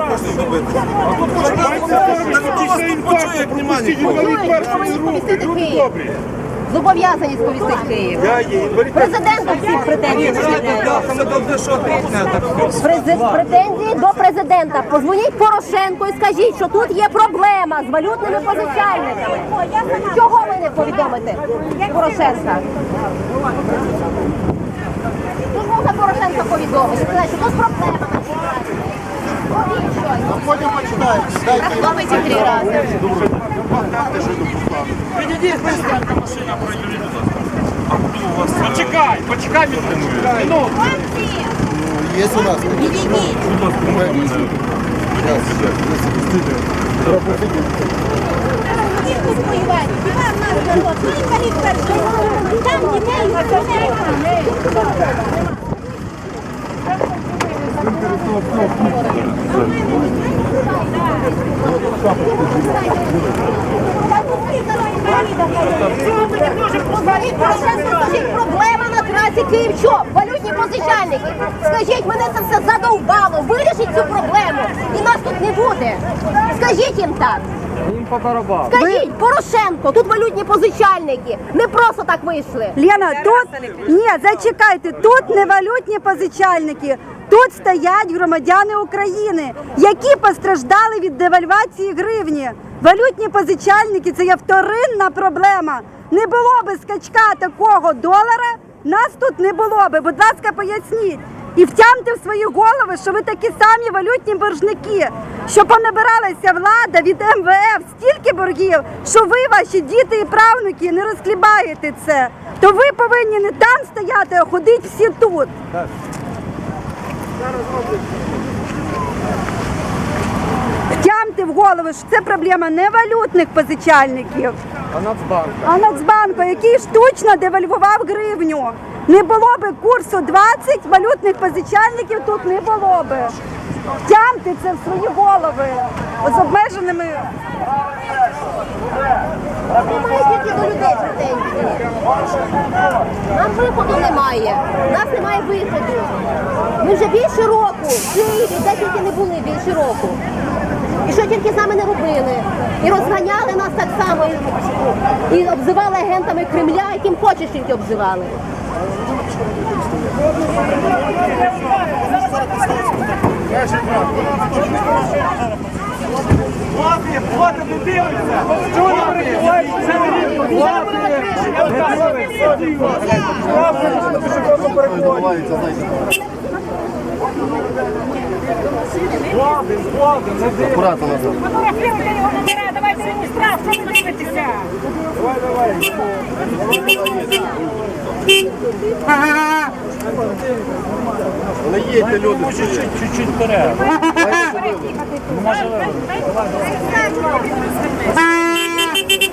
хочете зробити? А тут починати. Так хто вас тут почує, як нема нікого? Повинні сповістити Київ. Зобов'язані сповістити Київ. Є інвалід. Президента претензії. Що до президента. Позвоніть Порошенку і скажіть, що тут є проблема з валютними позичальниками. Чого ви не повідомите Порошенка? Тут можна Порошенка повідомити. Сказати, що тут проблема. Робіть щось. Потім починаємо. Дайте Подумайте три рази. Почекай, почекай минуту. є у нас. Там дітей Позвоніть Порошенку, скажіть, проблема на трасі Київ що? Валютні позичальники. Скажіть, мене це все задовбало. Вирішіть цю проблему. І нас тут не буде. Скажіть їм так. Їм по барабану. Скажіть, Порошенко, тут валютні позичальники. Не просто так вийшли. Лена, тут ні, зачекайте, тут не валютні позичальники. Тут стоять громадяни України, які постраждали від девальвації гривні. Валютні позичальники це є вторинна проблема. Не було би скачка такого долара, нас тут не було би. Будь ласка, поясніть. І втямте в свої голови, що ви такі самі валютні боржники, що понабиралася влада від МВФ стільки боргів, що ви, ваші діти і правнуки, не розклібаєте це. То ви повинні не там стояти, а ходити всі тут. Втямте в голову, що це проблема не валютних позичальників, А Нацбанк? а Нацбанку, який штучно девальвував гривню. Не було би курсу 20, валютних позичальників тут не було би. Тямте це в свої голови з обмеженими. Немає тільки до людей. Нам виходу немає. У нас немає виходу. Ми вже більше року в Києві, де тільки не були більше року. Що тільки з нами не робили. І розганяли нас так само, і, обзивали агентами Кремля, яким хочеш тільки обзивали. Власне, не дивиться. Чого не перекривають? Це Відбувається, знаєте. Влади, влади, не дивиться. Акуратно назад. Фотографіруйте його номера, давайте мені штраф, що ви дивитеся? Не їдьте, люди. Чуть-чуть вперед. Прошу, візьміть тут